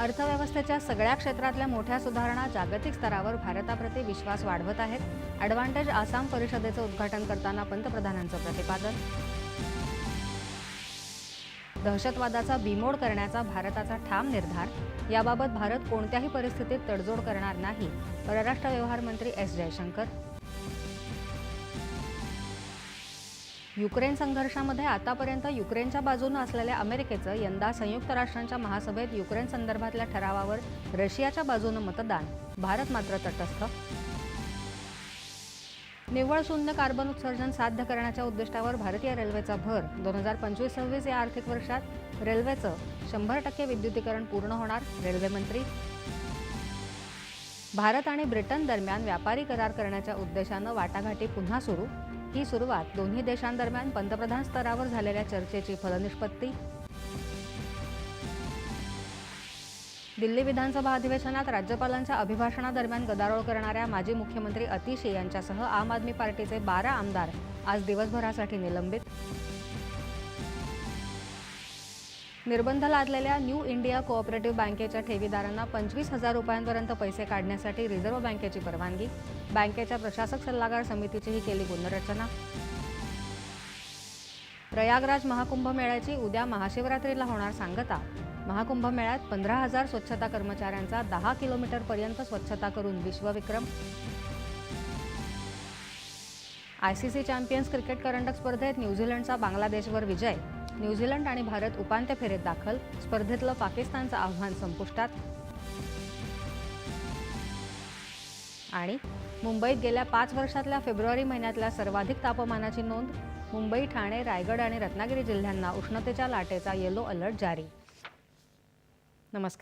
अर्थव्यवस्थेच्या सगळ्या क्षेत्रातल्या मोठ्या सुधारणा जागतिक स्तरावर भारताप्रती विश्वास वाढवत आहेत. ॲडव्हान्टेज आसाम परिषदेचं उद्घाटन करताना पंतप्रधानांचं प्रतिपादन. दहशतवादाचा बिमोड करण्याचा भारताचा ठाम निर्धार. याबाबत भारत कोणत्याही परिस्थितीत तडजोड करणार नाही. परराष्ट्र व्यवहार मंत्री एस जयशंकर. युक्रेन संघर्षामध्ये आतापर्यंत युक्रेनच्या बाजूनं असलेल्या अमेरिकेचं यंदा संयुक्त राष्ट्रांच्या महासभेत युक्रेन संदर्भातल्या ठरावावर रशियाच्या बाजूनं मतदान. भारत मात्र तटस्थ. निव्वळ शून्य कार्बन उत्सर्जन साध्य करण्याच्या उद्दिष्टावर भारतीय रेल्वेचा भर. दोन हजार पंचवीस सव्वीस या आर्थिक वर्षात रेल्वेचं शंभर टक्के विद्युतीकरण पूर्ण होणार रेल्वेमंत्री भारत आणि ब्रिटन दरम्यान व्यापारी करार करण्याच्या उद्देशानं वाटाघाटी पुन्हा सुरू. ही सुरुवात दोन्ही देशांदरम्यान पंतप्रधान स्तरावर झालेल्या चर्चेची फलनिष्पत्ती. दिल्ली विधानसभा अधिवेशनात राज्यपालांच्या अभिभाषणादरम्यान गदारोळ करणाऱ्या माजी मुख्यमंत्री अतिशी यांच्यासह आम आदमी पार्टीचे बारा आमदार आज दिवसभरासाठी निलंबित. निर्बंध लादलेल्या न्यू इंडिया कोऑपरेटिव्ह बँकेच्या ठेवीदारांना पंचवीस हजार रुपयांपर्यंत पैसे काढण्यासाठी रिझर्व्ह बँकेची परवानगी. बँकेच्या प्रशासक सल्लागार समितीचीही केली पुनर्रचना प्रयागराज महाकुंभ मेळ्याची उद्या महाशिवरात्रीला होणार सांगता. महाकुंभ मेळ्यात पंधरा हजार स्वच्छता कर्मचाऱ्यांचा दहा किलोमीटरपर्यंत स्वच्छता करून विश्वविक्रम. आयसीसी चॅम्पियन्स क्रिकेट करंडक स्पर्धेत न्यूझीलंडचा बांगलादेशवर विजय. न्यूझीलंड आणि भारत उपांत्य फेरीत दाखल. स्पर्धेतलं पाकिस्तानचं आव्हान संपुष्टात. आणि मुंबईत गेल्या पाच वर्षातल्या फेब्रुवारी महिन्यातल्या सर्वाधिक तापमानाची नोंद. मुंबई ठाणे रायगड आणि रत्नागिरी जिल्ह्यांना उष्णतेच्या लाटेचा येलो अलर्ट जारी. नमस्कार.